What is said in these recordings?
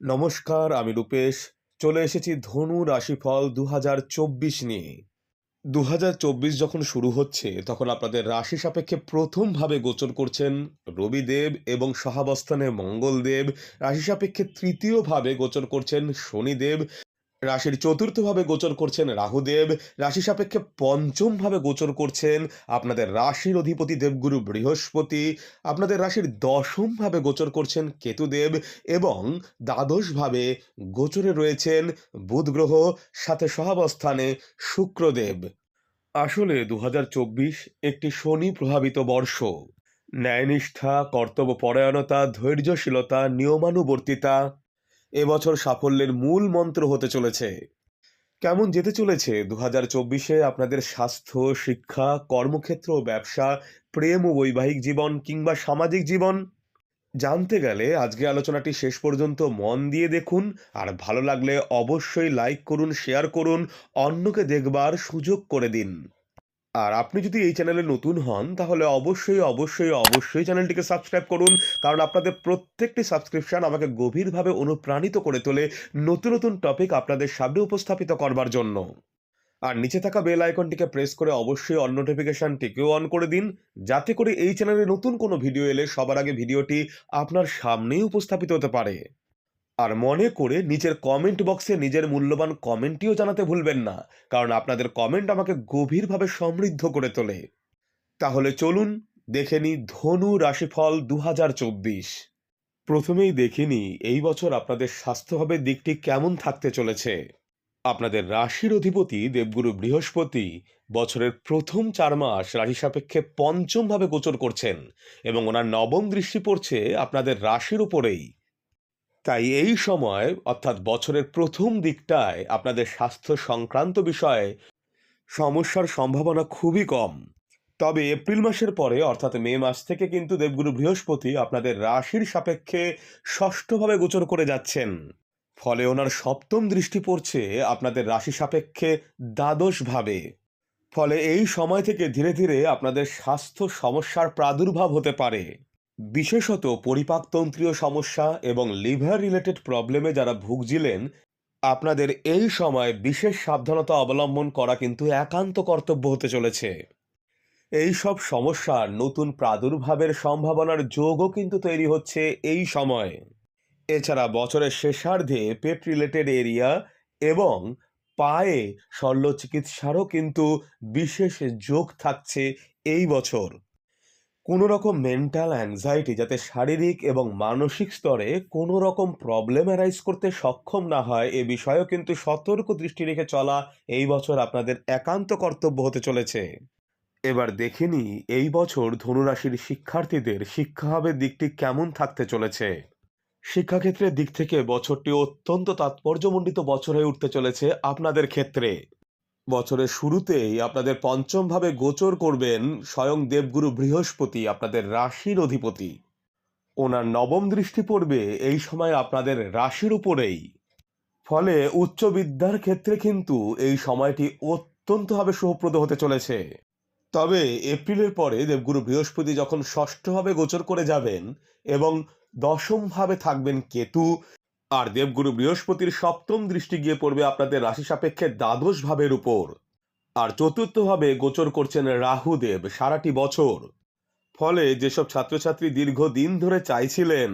নমস্কার, আমি রূপেশ। চলে এসেছি ধনু রাশিফল দু হাজার চব্বিশ নিয়ে। দু হাজার চব্বিশ যখন শুরু হচ্ছে, তখন আপনাদের রাশি সাপেক্ষে প্রথমভাবে গোচর করছেন রবিদেব এবং সহাবস্থানে মঙ্গলদেব। রাশি সাপেক্ষে তৃতীয়ভাবে গোচর করছেন শনিদেব। রাশির চতুর্থভাবে গোচর করছেন রাহুদেব। রাশি সাপেক্ষে পঞ্চমভাবে গোচর করছেন আপনাদের রাশির অধিপতি দেবগুরু বৃহস্পতি। আপনাদের রাশির দশমভাবে গোচর করছেন কেতুদেব এবং দ্বাদশভাবে গোচরে রয়েছেন বুধ গ্রহ সাথে সহাবস্থানে শুক্রদেব। আসলে দু হাজার চব্বিশ একটি শনি প্রভাবিত বর্ষ। ন্যায়নিষ্ঠা, কর্তব্যপরায়ণতা, ধৈর্যশীলতা, নিয়মানুবর্তিতা এবছর সাফল্যের মূল মন্ত্র হতে চলেছে। কেমন যেতে চলেছে? দু হাজার চব্বিশে আপনাদের স্বাস্থ্য, শিক্ষা, কর্মক্ষেত্র, ব্যবসা, প্রেম ও বৈবাহিক জীবন কিংবা সামাজিক জীবন? জানতে গেলে আজকে আলোচনাটি শেষ পর্যন্ত মন দিয়ে দেখুন। আর ভালো লাগলে অবশ্যই লাইক করুন, শেয়ার করুন, অন্যকে দেখবার সুযোগ করে দিন। আর আপনি যদি এই চ্যানেলে নতুন হন, তাহলে অবশ্যই অবশ্যই অবশ্যই চ্যানেলটিকে সাবস্ক্রাইব করুন। কারণ আপনাদের প্রত্যেকটি সাবস্ক্রিপশন আমাকে গভীরভাবে অনুপ্রাণিত করে তোলে নতুন নতুন টপিক আপনাদের সামনে উপস্থাপিত করবার জন্য। আর নিচে থাকা বেল আইকনটিকে প্রেস করে অবশ্যই অন নোটিফিকেশনটিকেও অন করে দিন, যাতে করে এই চ্যানেলে নতুন কোনো ভিডিও এলে সবার আগে ভিডিওটি আপনার সামনেই উপস্থাপিত হতে পারে। আর মনে করে নিচের কমেন্ট বক্সে নিজের মূল্যবান কমেন্টটিও জানাতে ভুলবেন না, কারণ আপনাদের কমেন্ট আমাকে গভীরভাবে সমৃদ্ধ করে তোলে। তাহলে চলুন দেখে নিই ধনু রাশিফল দু হাজার চব্বিশ। প্রথমেই দেখে নিই এই বছর আপনাদের স্বাস্থ্যভাবের দিকটি কেমন থাকতে চলেছে। আপনাদের রাশির অধিপতি দেবগুরু বৃহস্পতি বছরের প্রথম চার মাস রাশি সাপেক্ষে পঞ্চমভাবে গোচর করছেন এবং ওনার নবম দৃষ্টি পড়ছে আপনাদের রাশির উপরেই। তাই এই সময়, অর্থাৎ বছরের প্রথম দিকটায় আপনাদের স্বাস্থ্য সংক্রান্ত বিষয়ে সমস্যার সম্ভাবনা খুবই কম। তবে এপ্রিল মাসের পরে, অর্থাৎ মে মাস থেকে কিন্তু দেবগুরু বৃহস্পতি আপনাদের রাশির সাপেক্ষে ষষ্ঠভাবে গোচর করে যাচ্ছেন। ফলে ওনার সপ্তম দৃষ্টি পড়ছে আপনাদের রাশি সাপেক্ষে দ্বাদশভাবে। ফলে এই সময় থেকে ধীরে ধীরে আপনাদের স্বাস্থ্য সমস্যার প্রাদুর্ভাব হতে পারে। বিশেষত পরিপাকতন্ত্রীয় সমস্যা এবং লিভার রিলেটেড প্রবলেমে যারা ভুগছিলেন, আপনাদের এই সময় বিশেষ সাবধানতা অবলম্বন করা কিন্তু একান্ত কর্তব্য হতে চলেছে। এই সব সমস্যার নতুন প্রাদুর্ভাবের সম্ভাবনার যোগও কিন্তু তৈরি হচ্ছে এই সময়। এছাড়া বছরের শেষার্ধে পেট রিলেটেড এরিয়া এবং পায়ে শল্য চিকিৎসারও কিন্তু বিশেষ যোগ থাকছে এই বছর। কোনো রকম মেন্টাল অ্যাংজাইটি যাতে শারীরিক এবং মানসিক স্তরে কোনো রকম প্রবলেম অ্যারাইজ করতে সক্ষম না হয়, এ বিষয়েও কিন্তু সতর্ক দৃষ্টি রেখে চলা এই বছর আপনাদের একান্ত কর্তব্য হতে চলেছে। এবার দেখে নিই, এই বছর ধনুরাশির শিক্ষার্থীদের শিক্ষাভাবের দিকটি কেমন থাকতে চলেছে? শিক্ষাক্ষেত্রের দিক থেকে বছরটি অত্যন্ত তাৎপর্যমণ্ডিত বছর হয়ে উঠতে চলেছে আপনাদের ক্ষেত্রে। বছরের শুরুতেই আপনাদের পঞ্চমভাবে গোচর করবেন স্বয়ং দেবগুরু বৃহস্পতি, আপনাদের রাশির অধিপতি। ওনার নবম দৃষ্টি পড়বে এই সময় আপনাদের রাশির উপরেই। ফলে উচ্চ বিদ্যার ক্ষেত্রে কিন্তু এই সময়টি অত্যন্তভাবে শুভপ্রদ হতে চলেছে। তবে এপ্রিলের পরে দেবগুরু বৃহস্পতি যখন ষষ্ঠভাবে গোচর করে যাবেন এবং দশমভাবে থাকবেন কেতু আর দেবগুরু বৃহস্পতির সপ্তম দৃষ্টি গিয়ে পড়বে আপনাদের রাশি সাপেক্ষে দ্বাদশ ভাবের উপর। আর চতুর্থভাবে গোচর করছেন রাহুদেব সারাটি বছর। ফলে যেসব ছাত্রছাত্রী দীর্ঘদিন ধরে চাইছিলেন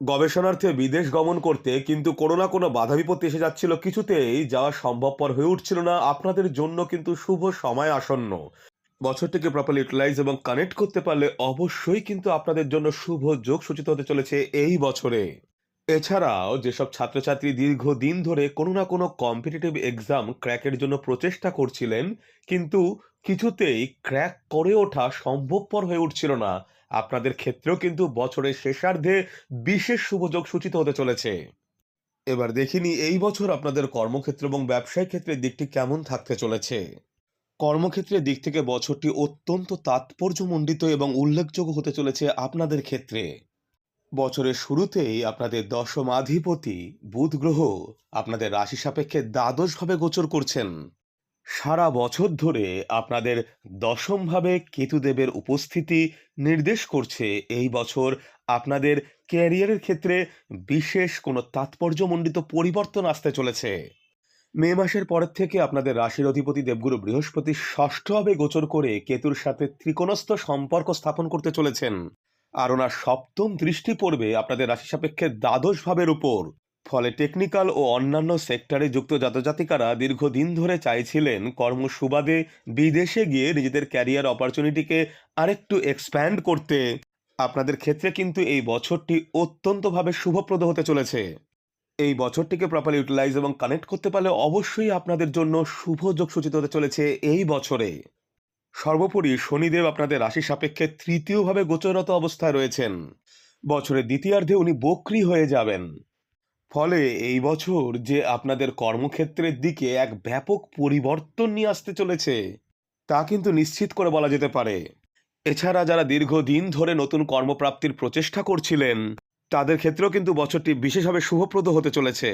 গবেষণার্থে বিদেশ গমন করতে, কিন্তু কোনো না কোনো বাধা বিপত্তি এসে যাচ্ছিল কিছুতেই যাওয়া সম্ভবপর হয়ে উঠছিল না। আপনাদের জন্য কিন্তু শুভ সময় আসন্ন। বছরটিকে প্রপারলি ইউটিলাইজ এবং কানেক্ট করতে পারলে অবশ্যই কিন্তু আপনাদের জন্য শুভ যোগ সূচিত হতে চলেছে এই বছরে। এছাড়াও যেসব ছাত্রছাত্রী দীর্ঘদিন ধরে কোনো না কোনো কম্পিটিটিভ এক্সাম ক্র্যাকের জন্য প্রচেষ্টা করছিলেন, কিন্তু কিছুতেই ক্র্যাক করে ওঠা সম্ভবপর হয়ে উঠছিল না। আপনাদের ক্ষেত্রেও কিন্তু বছরের শেষার্ধে বিশেষ শুভযোগ সূচিত হতে চলেছে। এবার দেখিনি এই বছর আপনাদের কর্মক্ষেত্র এবং ব্যবসায়িক ক্ষেত্রের দিকটি কেমন থাকতে চলেছে। কর্মক্ষেত্রের দিক থেকে বছরটি অত্যন্ত তাৎপর্যমণ্ডিত এবং উল্লেখযোগ্য হতে চলেছে আপনাদের ক্ষেত্রে। বছরের শুরুতেই আপনাদের দশমাধিপতি বুধ গ্রহ আপনাদের রাশি সাপেক্ষে দ্বাদশভাবে গোচর করছেন। সারা বছর ধরে আপনাদের দশমভাবে কেতুদেবের উপস্থিতি নির্দেশ করছে এই বছর আপনাদের ক্যারিয়ারের ক্ষেত্রে বিশেষ কোনো তাৎপর্যমণ্ডিত পরিবর্তন আসতে চলেছে। মে মাসের পরের থেকে আপনাদের রাশির অধিপতি দেবগুরু বৃহস্পতি ষষ্ঠভাবে গোচর করে কেতুর সাথে ত্রিকোণস্থ সম্পর্ক স্থাপন করতে চলেছেন। আর ওনার সপ্তম দৃষ্টি পড়বে আপনাদের রাশি সাপেক্ষে দ্বাদশ ভাবের উপর। ফলে টেকনিক্যাল ও অন্যান্য সেক্টরে যুক্ত জাতজাতিকারা দীর্ঘদিন ধরে চাইছিলেন কর্ম সুবাদে বিদেশে গিয়ে নিজেদের ক্যারিয়ার অপরচুনিটিকে আরেকটু এক্সপ্যান্ড করতে। আপনাদের ক্ষেত্রে কিন্তু এই বছরটি অত্যন্তভাবে শুভপ্রদ হতে চলেছে। এই বছরটিকে প্রপারলি ইউটিলাইজ এবং কানেক্ট করতে পারলে অবশ্যই আপনাদের জন্য শুভ যোগ সূচিত হতে চলেছে এই বছরে। সর্বোপরি শনিদেব আপনাদের রাশি সাপেক্ষে তৃতীয়ভাবে গোচরত অবস্থায় রয়েছেন। বছরের দ্বিতীয়ার্ধে উনি বক্রি হয়ে যাবেন। ফলে এই বছর যে আপনাদের কর্মক্ষেত্রের দিকে এক ব্যাপক পরিবর্তন নিয়ে আসতে চলেছে, তা কিন্তু নিশ্চিত করে বলা যেতে পারে। এছাড়া যারা দীর্ঘদিন ধরে নতুন কর্মপ্রাপ্তির প্রচেষ্টা করছিলেন, তাদের ক্ষেত্রেও কিন্তু বছরটি বিশেষভাবে শুভপ্রদ হতে চলেছে।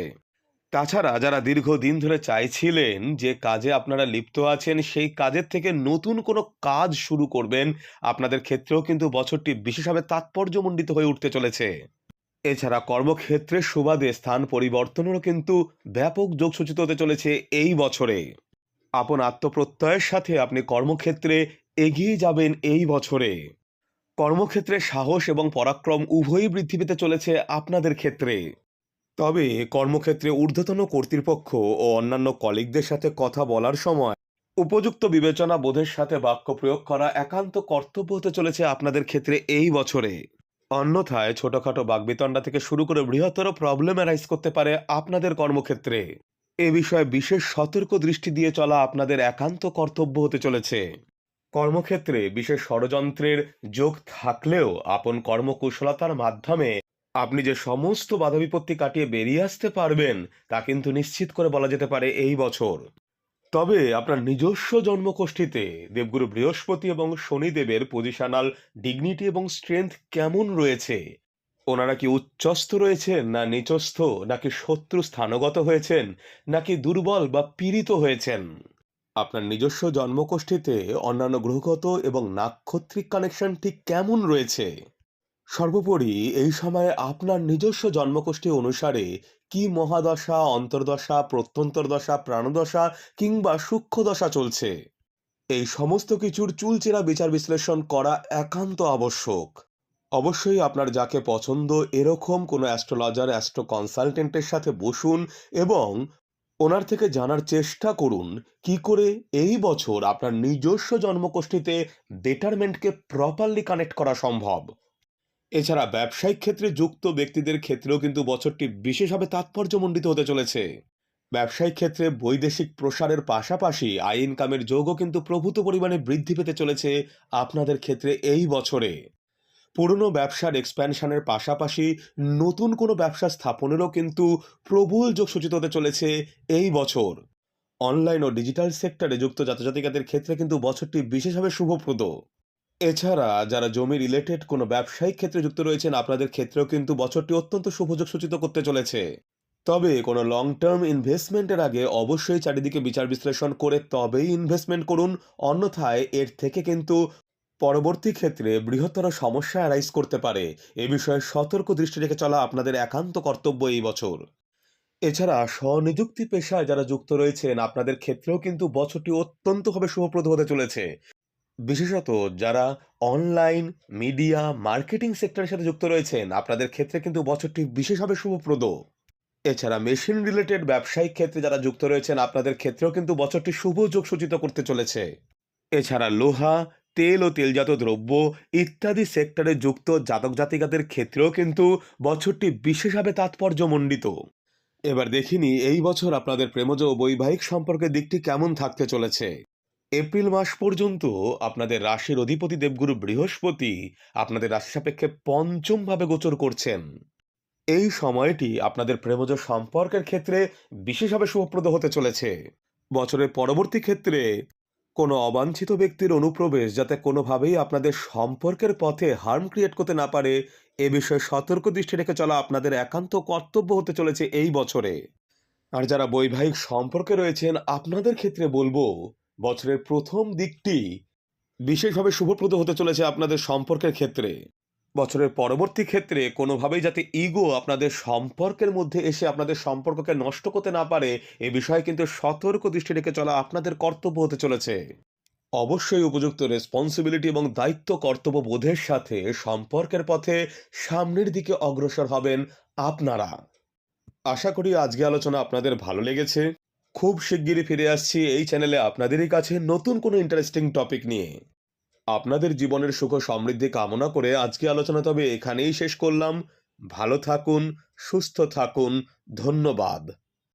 তাছাড়া যারা দীর্ঘদিন ধরে চাইছিলেন যে কাজে আপনারা লিপ্ত আছেন, সেই কাজের থেকে নতুন কোনো কাজ শুরু করবেন, আপনাদের ক্ষেত্রেও কিন্তু বছরটি বিশেষভাবে তাৎপর্যমণ্ডিত হয়ে উঠতে চলেছে। এছাড়া কর্মক্ষেত্রে সুবাদে স্থান পরিবর্তনেরও কিন্তু ব্যাপক যোগ সূচিত হতে চলেছে এই বছরে। আপন আত্মপ্রত্যয়ের সাথে আপনি কর্মক্ষেত্রে এগিয়ে যাবেন এই বছরে। কর্মক্ষেত্রে সাহস এবং পরাক্রম উভয়ই বৃদ্ধি পেতে চলেছে আপনাদের ক্ষেত্রে। তবে কর্মক্ষেত্রে ঊর্ধ্বতন কর্তৃপক্ষ ও অন্যান্য কলিগদের সাথে কথা বলার সময় উপযুক্ত বিবেচনা বোধের সাথে বাক্য প্রয়োগ করা একান্ত কর্তব্য হতে চলেছে আপনাদের ক্ষেত্রে এই বছরে। অন্যথায় ছোটখাটো বাগবিতণ্ডা থেকে শুরু করে বৃহত্তর প্রবলেম অ্যারাইজ করতে পারে আপনাদের কর্মক্ষেত্রে। এ বিষয়ে বিশেষ সতর্ক দৃষ্টি দিয়ে চলা আপনাদের একান্ত কর্তব্য হতে চলেছে। কর্মক্ষেত্রে বিশেষ ষড়যন্ত্রের যোগ থাকলেও আপন কর্মকুশলতার মাধ্যমে আপনি যে সমস্ত বাধা বিপত্তি কাটিয়ে বেরিয়ে আসতে পারবেন, তা কিন্তু নিশ্চিত করে বলা যেতে পারে এই বছর। তবে আপনার নিজস্ব জন্মকোষ্ঠীতে দেবগুরু বৃহস্পতি এবং শনিদেবের পজিশনাল ডিগনিটি এবং স্ট্রেংথ কেমন রয়েছে? ওনারা কি উচ্চস্থ রয়েছেন, না নিচস্থ, নাকি শত্রু স্থানগত হয়েছেন, নাকি দুর্বল বা পীড়িত হয়েছেন? আপনার নিজস্ব জন্মকোষ্ঠীতে অন্যান্য গ্রহগত এবং নাক্ষত্রিক কানেকশন ঠিক কেমন রয়েছে? সর্বোপরি এই সময়ে আপনার নিজস্ব জন্মকোষ্ঠী অনুসারে কি মহাদশা, অন্তর্দশা, প্রত্যন্তর্দশা, প্রাণদশা কিংবা সূক্ষ্মদশা চলছে? এই সমস্ত কিছুর চুলচেরা বিচার বিশ্লেষণ করা একান্ত আবশ্যক। অবশ্যই আপনার যাকে পছন্দ এরকম কোনো অ্যাস্ট্রোলজার, অ্যাস্ট্রো কনসালটেন্টের সাথে বসুন এবং ওনার থেকে জানার চেষ্টা করুন কি করে এই বছর আপনার নিজস্ব জন্মকোষ্ঠীতে ডেটারমেন্টকে প্রপারলি কানেক্ট করা সম্ভব। এছাড়া ব্যবসায়িক ক্ষেত্রে যুক্ত ব্যক্তিদের ক্ষেত্রেও কিন্তু বছরটি বিশেষভাবে তাৎপর্যমণ্ডিত হতে চলেছে। ব্যবসায়িক ক্ষেত্রে বৈদেশিক প্রসারের পাশাপাশি আই ইনকামের যোগও কিন্তু প্রভূত পরিমাণে বৃদ্ধি পেতে চলেছে আপনাদের ক্ষেত্রে এই বছরে। পুরনো ব্যবসার এক্সপ্যানশনের পাশাপাশি নতুন কোনো ব্যবসা স্থাপনেরও কিন্তু প্রবল যোগ সূচিত হতে চলেছে এই বছর। অনলাইন ও ডিজিটাল সেক্টরে যুক্ত জাতজাতিকাদের ক্ষেত্রে কিন্তু বছরটি বিশেষভাবে শুভপ্রদ। এছাড়া যারা জমি রিলেটেড কোনো ব্যবসায়িক ক্ষেত্রে যুক্ত রয়েছেন, আপনাদের ক্ষেত্রেও কিন্তু বছরটি অত্যন্ত শুভযোগ সূচিত করতে চলেছে। তবে কোনো লং টার্ম ইনভেস্টমেন্টের আগে অবশ্যই চারিদিকে বিচার বিশ্লেষণ করে তবেই ইনভেস্টমেন্ট করুন। অন্যথায় এর থেকে কিন্তু পরবর্তী ক্ষেত্রে বৃহত্তর সমস্যা অ্যারাইজ করতে পারে। এ বিষয়ে সতর্ক দৃষ্টি রেখে চলা আপনাদের একান্ত কর্তব্য এই বছর। এছাড়া স্বনিযুক্তি পেশায় যারা যুক্ত রয়েছেন, আপনাদের ক্ষেত্রেও কিন্তু বছরটি অত্যন্তভাবে শুভপ্রদ হতে চলেছে। বিশেষত যারা অনলাইন মিডিয়া মার্কেটিং সেক্টরের সাথে যুক্ত রয়েছেন, আপনাদের ক্ষেত্রে কিন্তু বছরটি বিশেষভাবে শুভপ্রদ। এছাড়া মেশিন রিলেটেড ব্যবসায়িক ক্ষেত্রে যারা যুক্ত রয়েছেন, আপনাদের ক্ষেত্রেও কিন্তু বছরটি শুভ যোগ সূচিত করতে চলেছে। এছাড়া লোহা, তেল ও তেলজাত দ্রব্য ইত্যাদি সেক্টরে যুক্ত জাতক জাতিকাদের ক্ষেত্রেও কিন্তু বছরটি বিশেষভাবে তাৎপর্যমণ্ডিত। এবার দেখিনি এই বছর আপনাদের প্রেমজ ও বৈবাহিক সম্পর্কের দিকটি কেমন থাকতে চলেছে। এপ্রিল মাস পর্যন্ত আপনাদের রাশির অধিপতি দেবগুরু বৃহস্পতি আপনাদের রাশি সাপেক্ষে পঞ্চমভাবে গোচর করছেন। এই সময়টি আপনাদের প্রেমজ সম্পর্কের ক্ষেত্রে বিশেষভাবে শুভপ্রদ হতে চলেছে। বছরের পরবর্তী ক্ষেত্রে কোনো অবাঞ্ছিত ব্যক্তির অনুপ্রবেশ যাতে কোনোভাবেই আপনাদের সম্পর্কের পথে হার্ম ক্রিয়েট করতে না পারে, এ বিষয়ে সতর্ক দৃষ্টি রেখে চলা আপনাদের একান্ত কর্তব্য হতে চলেছে এই বছরে। আর যারা বৈবাহিক সম্পর্কে রয়েছেন, আপনাদের ক্ষেত্রে বলব বছরের প্রথম দিকটি বিশেষভাবে শুভপ্রদ হতে চলেছে আপনাদের সম্পর্কের ক্ষেত্রে। বছরের পরবর্তী ক্ষেত্রে কোনোভাবেই যাতে ইগো আপনাদের সম্পর্কের মধ্যে এসে আপনাদের সম্পর্ককে নষ্ট করতে না পারে, এ বিষয়ে কিন্তু সতর্ক দৃষ্টি রেখে চলা আপনাদের কর্তব্য হতে চলেছে। অবশ্যই উপযুক্ত রেসপন্সিবিলিটি এবং দায়িত্ব কর্তব্য বোধের সাথে সম্পর্কের পথে সামনের দিকে অগ্রসর হবেন আপনারা। আশা করি আজকে আলোচনা আপনাদের ভালো লেগেছে। খুব শিগগিরই ফিরে আসছি এই চ্যানেলে আপনাদেরই কাছে নতুন কোনো ইন্টারেস্টিং টপিক নিয়ে। আপনাদের জীবনের সুখ সমৃদ্ধি কামনা করে আজকে আলোচনা তবে এখানেই শেষ করলাম। ভালো থাকুন, সুস্থ থাকুন, ধন্যবাদ।